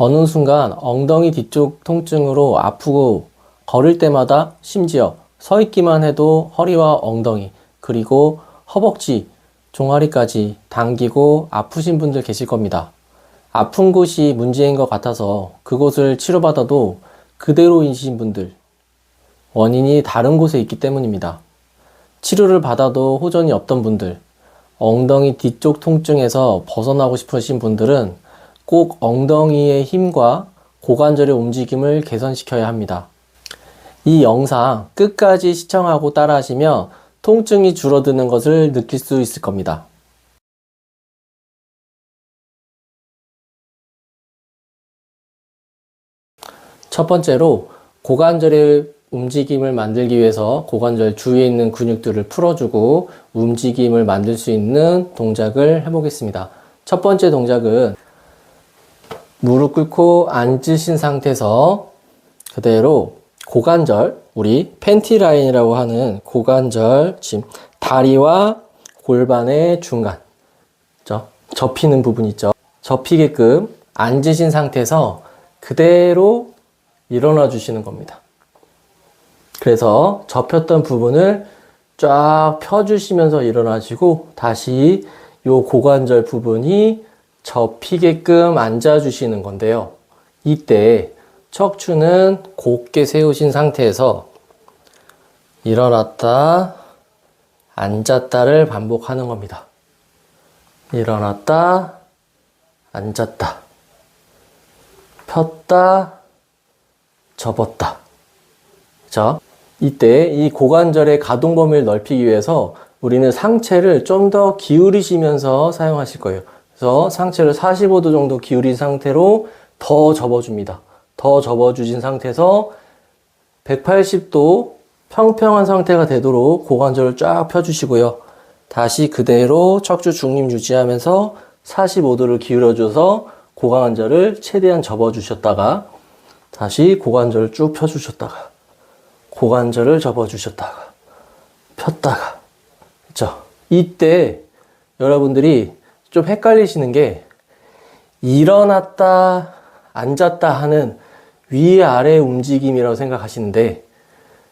어느 순간 엉덩이 뒤쪽 통증으로 아프고 걸을 때마다 심지어 서 있기만 해도 허리와 엉덩이 그리고 허벅지, 종아리까지 당기고 아프신 분들 계실 겁니다. 아픈 곳이 문제인 것 같아서 그곳을 치료받아도 그대로이신 분들 원인이 다른 곳에 있기 때문입니다. 치료를 받아도 호전이 없던 분들, 엉덩이 뒤쪽 통증에서 벗어나고 싶으신 분들은 꼭 엉덩이의 힘과 고관절의 움직임을 개선시켜야 합니다. 이 영상 끝까지 시청하고 따라하시면 통증이 줄어드는 것을 느낄 수 있을 겁니다. 첫 번째로 고관절의 움직임을 만들기 위해서 고관절 주위에 있는 근육들을 풀어주고 움직임을 만들 수 있는 동작을 해보겠습니다. 첫 번째 동작은 무릎 꿇고 앉으신 상태에서 그대로 고관절, 우리 팬티 라인이라고 하는 고관절, 지금 다리와 골반의 중간, 저, 접히는 부분 있죠. 접히게끔 앉으신 상태에서 그대로 일어나 주시는 겁니다. 그래서 접혔던 부분을 쫙 펴주시면서 일어나시고 다시 요 고관절 부분이 접히게끔 앉아주시는 건데요. 이때 척추는 곧게 세우신 상태에서 일어났다, 앉았다를 반복하는 겁니다. 일어났다, 앉았다, 폈다, 접었다. 자, 이때 이 고관절의 가동 범위를 넓히기 위해서 우리는 상체를 좀 더 기울이시면서 사용하실 거예요. 그래서 상체를 45도 정도 기울인 상태로 더 접어줍니다. 더 접어주신 상태에서 180도 평평한 상태가 되도록 고관절을 쫙 펴주시고요. 다시 그대로 척추 중립 유지하면서 45도를 기울여줘서 고관절을 최대한 접어주셨다가 다시 고관절을 쭉 펴주셨다가 고관절을 접어주셨다가 폈다가 그죠? 이때 여러분들이 좀 헷갈리시는 게 일어났다 앉았다 하는 위아래 움직임이라고 생각하시는데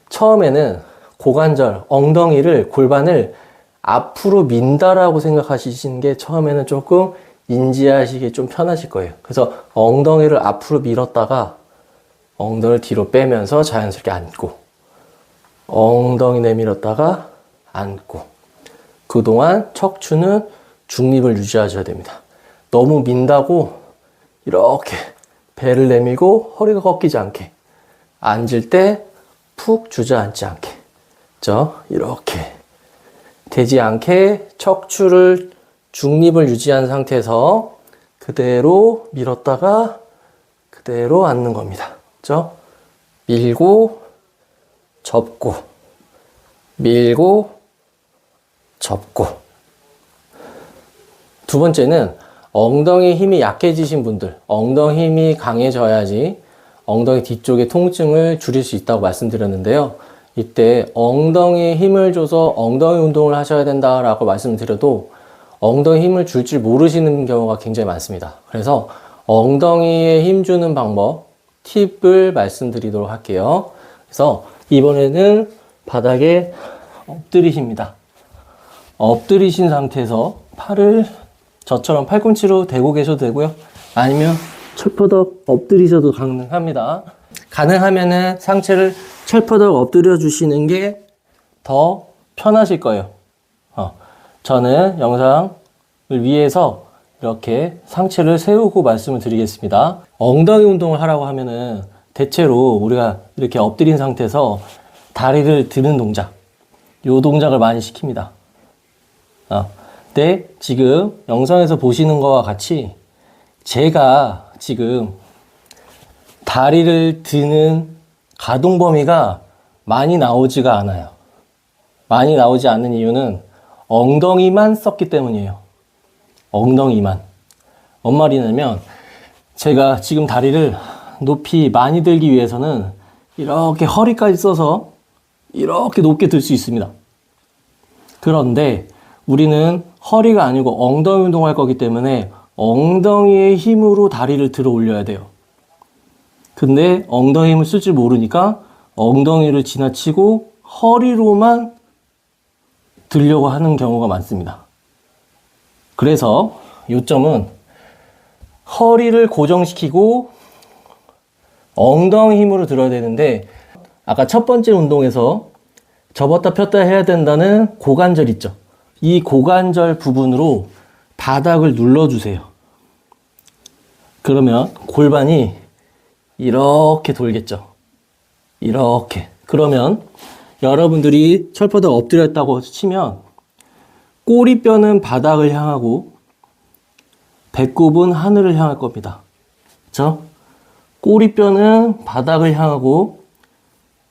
처음에는 고관절 엉덩이를 골반을 앞으로 민다라고 생각하시는 게 처음에는 조금 인지하시기 좀 편하실 거예요. 그래서 엉덩이를 앞으로 밀었다가 엉덩이를 뒤로 빼면서 자연스럽게 앉고 엉덩이 내밀었다가 앉고 그동안 척추는 중립을 유지하셔야 됩니다. 너무 민다고 이렇게 배를 내밀고 허리가 꺾이지 않게 앉을 때 푹 주저앉지 않게 저 이렇게 되지 않게 척추를 중립을 유지한 상태에서 그대로 밀었다가 그대로 앉는 겁니다. 저 밀고 접고 밀고 접고 두 번째는 엉덩이 힘이 약해지신 분들 엉덩이 힘이 강해져야지 엉덩이 뒤쪽의 통증을 줄일 수 있다고 말씀드렸는데요. 이때 엉덩이에 힘을 줘서 엉덩이 운동을 하셔야 된다라고 말씀드려도 엉덩이 힘을 줄 줄 모르시는 경우가 굉장히 많습니다. 그래서 엉덩이에 힘 주는 방법 팁을 말씀드리도록 할게요. 그래서 이번에는 바닥에 엎드리십니다. 엎드리신 상태에서 팔을 저처럼 팔꿈치로 대고 계셔도 되고요. 아니면 철퍼덕 엎드리셔도 가능합니다. 가능하면은 상체를 철퍼덕 엎드려 주시는 게 더 편하실 거예요. 어, 저는 영상을 위해서 이렇게 상체를 세우고 말씀을 드리겠습니다. 엉덩이 운동을 하라고 하면은 대체로 우리가 이렇게 엎드린 상태에서 다리를 드는 동작, 요 동작을 많이 시킵니다. 어, 근데 지금 영상에서 보시는 거와 같이 제가 지금 다리를 드는 가동 범위가 많이 나오지가 않아요. 많이 나오지 않는 이유는 엉덩이만 썼기 때문이에요. 엉덩이만. 뭔 말이냐면 제가 지금 다리를 높이 많이 들기 위해서는 이렇게 허리까지 써서 이렇게 높게 들 수 있습니다. 그런데 우리는 허리가 아니고 엉덩이 운동할 거기 때문에 엉덩이의 힘으로 다리를 들어 올려야 돼요. 근데 엉덩이 힘을 쓸 줄 모르니까 엉덩이를 지나치고 허리로만 들려고 하는 경우가 많습니다. 그래서 요점은 허리를 고정시키고 엉덩이 힘으로 들어야 되는데 아까 첫 번째 운동에서 접었다 폈다 해야 된다는 고관절 있죠. 이 고관절 부분으로 바닥을 눌러주세요. 그러면 골반이 이렇게 돌겠죠. 이렇게. 그러면 여러분들이 철퍼덕 엎드렸다고 치면 꼬리뼈는 바닥을 향하고 배꼽은 하늘을 향할 겁니다. 그렇죠? 꼬리뼈는 바닥을 향하고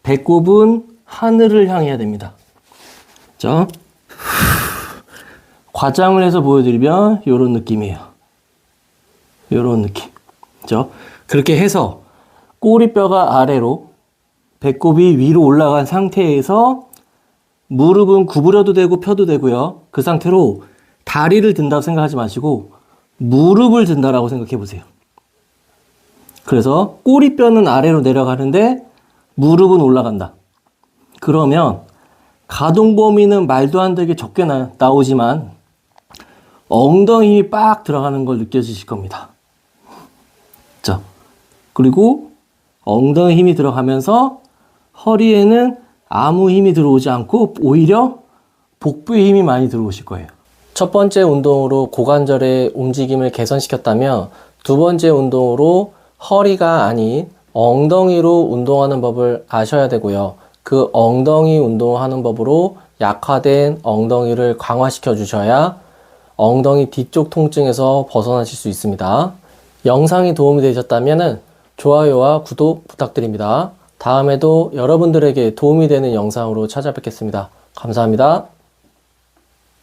배꼽은 하늘을 향해야 됩니다. 그렇죠? 과장을 해서 보여드리면 이런 느낌이에요. 이런 느낌. 그렇죠? 그렇게 해서 꼬리뼈가 아래로 배꼽이 위로 올라간 상태에서 무릎은 구부려도 되고 펴도 되고요. 그 상태로 다리를 든다고 생각하지 마시고 무릎을 든다라고 생각해 보세요. 그래서 꼬리뼈는 아래로 내려가는데 무릎은 올라간다. 그러면 가동 범위는 말도 안 되게 적게 나, 나오지만 엉덩이 빡 들어가는 걸 느껴지실 겁니다. 자, 그리고 엉덩이 힘이 들어가면서 허리에는 아무 힘이 들어오지 않고 오히려 복부에 힘이 많이 들어오실 거예요. 첫 번째 운동으로 고관절의 움직임을 개선시켰다면 두 번째 운동으로 허리가 아닌 엉덩이로 운동하는 법을 아셔야 되고요. 그 엉덩이 운동하는 법으로 약화된 엉덩이를 강화시켜 주셔야 엉덩이 뒤쪽 통증에서 벗어나실 수 있습니다. 영상이 도움이 되셨다면 좋아요와 구독 부탁드립니다. 다음에도 여러분들에게 도움이 되는 영상으로 찾아뵙겠습니다. 감사합니다.